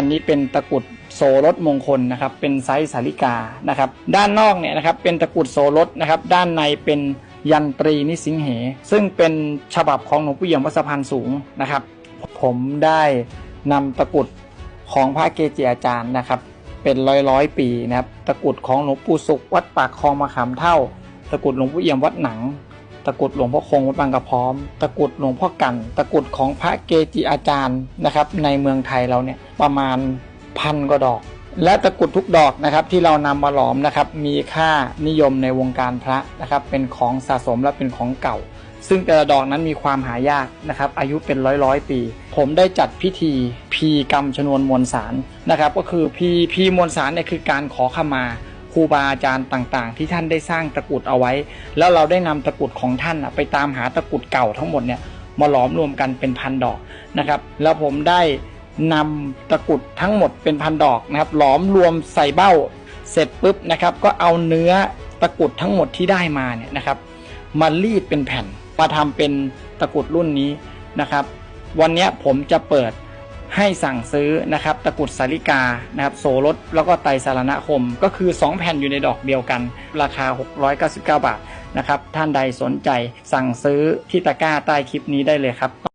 อันนี้เป็นตะกุดโสรถมงคลนะครับเป็นไซส์สาลิกานะครับด้านนอกเนี่ยนะครับเป็นตะกุดโสรถนะครับด้านในเป็นยันตรีนิสิงเห ซึ่งเป็นฉบับของหลวงปู่เอี่ยมวัดสะพานสูงนะครับ ผมได้นำตะกุดของพระเกจิอาจารย์นะครับ เป็นร้อยร้อยปีนะครับตะกุดของหลวงปู่สุขวัดปากคลองมะขามเท่า ตะกุดหลวงปู่เอี่ยมวัดหนัง ตะกรุดหลวงพ่อคงวัดบางกระพร้อม ตะกรุดหลวงพ่อกัน ตะกรุดของพระเกจิอาจารย์นะครับ ในเมืองไทยเราเนี่ยประมาณพันกว่าดอก และตะกรุดทุกดอกนะครับที่เรานำมาหลอมนะครับ มีค่านิยมในวงการพระนะครับ เป็นของสะสมและเป็นของเก่า ซึ่งแต่ละดอกนั้นมีความหายากนะครับ อายุเป็นร้อยร้อยปี ผมได้จัดพิธีพีกรรมชนวนมวลสารนะครับ ก็คือพีพีมวลสารเนี่ยคือการขอขมา ครูบาอาจารย์ต่างๆ ที่ท่านได้สร้างตะกุดเอาไว้ แล้วเราได้นำตะกุดของท่านไปตามหาตะกุดเก่าทั้งหมดเนี่ยมาหลอมรวมกันเป็นพันดอกนะครับ แล้วผมได้นำตะกุดทั้งหมดเป็นพันดอกนะครับ หลอมรวมใส่เบ้า เสร็จปุ๊บนะครับ ก็เอาเนื้อตะกุดทั้งหมดที่ได้มาเนี่ยนะครับ มารีดเป็นแผ่นมาทำเป็นตะกุดรุ่นนี้นะครับ วันนี้ผมจะเปิด ให้สั่งซื้อนะครับตะกุดสาริกานะครับโสรดแล้วก็ไตสารณคม ก็คือ 2 แผ่นอยู่ในดอกเดียวกัน ราคา 699 บาทนะครับท่านใดสนใจสั่งซื้อที่ตะกร้าใต้คลิปนี้ได้เลยครับ